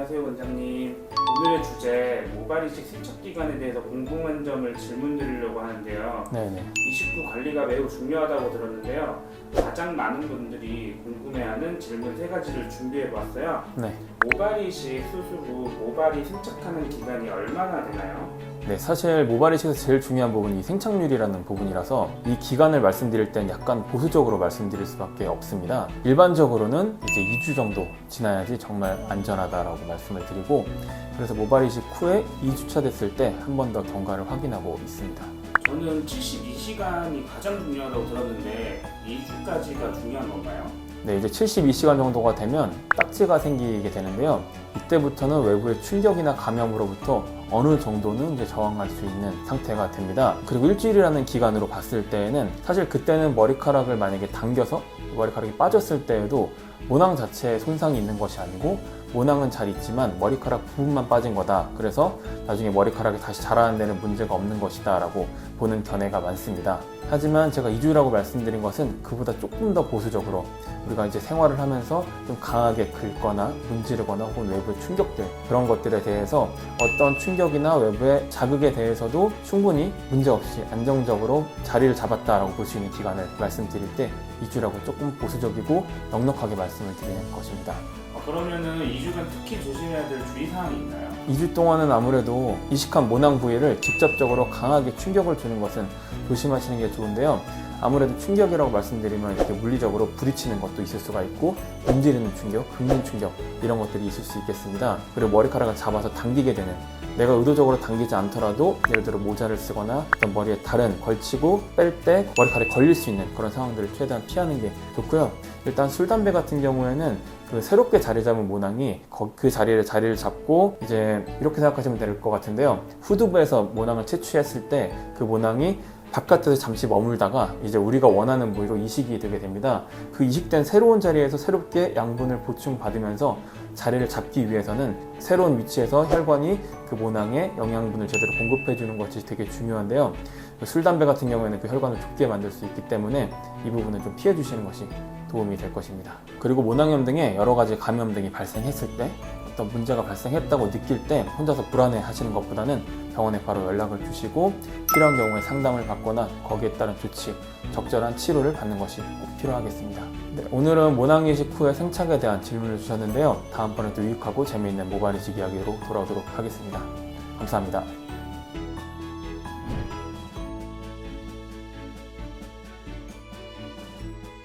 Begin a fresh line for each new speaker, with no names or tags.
안녕하세요 원장님. 오늘의 주제 모발이식 세척 기간에 대해서 궁금한 점을 질문 드리려고 하는데요.
네네.
이식 후 관리가 매우 중요하다고 들었는데요. 가장 많은 분들이 궁금해하는 질문 세 가지를 준비해 봤어요.
네.
모발이식 수술 후 모발이 생착하는 기간이 얼마나 되나요?
네, 사실 모발 이식에서 제일 중요한 부분이 생착률이라는 부분이라서 이 기간을 말씀드릴 땐 약간 보수적으로 말씀드릴 수밖에 없습니다. 일반적으로는 이제 2주 정도 지나야지 정말 안전하다라고 말씀을 드리고 그래서 모발 이식 후에 2주차 됐을 때 한 번 더 경과를 확인하고 있습니다.
저는 72시간이 가장 중요하다고 들었는데 2주까지가 중요한 건가요?
네, 이제 72시간 정도가 되면 딱지가 생기게 되는데요. 이때부터는 외부의 충격이나 감염으로부터 어느 정도는 이제 저항할 수 있는 상태가 됩니다. 그리고 일주일이라는 기간으로 봤을 때에는 사실 그때는 머리카락을 만약에 당겨서 머리카락이 빠졌을 때에도 모낭 자체에 손상이 있는 것이 아니고 모낭은 잘 있지만 머리카락 부분만 빠진 거다. 그래서 나중에 머리카락이 다시 자라는 데는 문제가 없는 것이다 라고 보는 견해가 많습니다. 하지만 제가 2주라고 말씀드린 것은 그보다 조금 더 보수적으로 우리가 이제 생활을 하면서 좀 강하게 긁거나 문지르거나 혹은 외부의 충격들 그런 것들에 대해서 어떤 충격이나 외부의 자극에 대해서도 충분히 문제없이 안정적으로 자리를 잡았다라고 볼 수 있는 기간을 말씀드릴 때 2주라고 조금 보수적이고 넉넉하게 말씀을 드리는 것입니다.
어, 그러면은 2주간 특히 조심해야 될 주의사항이 있나요?
2주 동안은 아무래도 이식한 모낭 부위를 직접적으로 강하게 충격을 주는 것은 조심하시는 게 좋은데요. 아무래도 충격이라고 말씀드리면 이렇게 물리적으로 부딪히는 것도 있을 수가 있고 문지르는 충격, 긁는 충격 이런 것들이 있을 수 있겠습니다. 그리고 머리카락을 잡아서 당기게 되는 내가 의도적으로 당기지 않더라도 예를 들어 모자를 쓰거나 어떤 머리에 다른 걸치고 뺄 때 머리카락에 걸릴 수 있는 그런 상황들을 최대한 피하는 게 좋고요. 일단 술, 담배 같은 경우에는 그 새롭게 자리 잡은 모낭이 거- 그 자리를 자리를 잡고 이제 이렇게 생각하시면 될 것 같은데요. 후두부에서 모낭을 채취했을 때 그 모낭이 바깥에서 잠시 머물다가 이제 우리가 원하는 부위로 이식이 되게 됩니다. 그 이식된 새로운 자리에서 새롭게 양분을 보충받으면서 자리를 잡기 위해서는 새로운 위치에서 혈관이 그 모낭에 영양분을 제대로 공급해 주는 것이 되게 중요한데요. 술, 담배 같은 경우에는 그 혈관을 좁게 만들 수 있기 때문에 이 부분은 좀 피해 주시는 것이 도움이 될 것입니다. 그리고 모낭염 등의 여러 가지 감염 등이 발생했을 때 어떤 문제가 발생했다고 느낄 때 혼자서 불안해 하시는 것보다는 병원에 바로 연락을 주시고 필요한 경우에 상담을 받거나 거기에 따른 조치, 적절한 치료를 받는 것이 꼭 필요하겠습니다. 네, 오늘은 모낭 이식 후의 생착에 대한 질문을 주셨는데요. 다음번에도 유익하고 재미있는 모발 이식 이야기로 돌아오도록 하겠습니다. 감사합니다.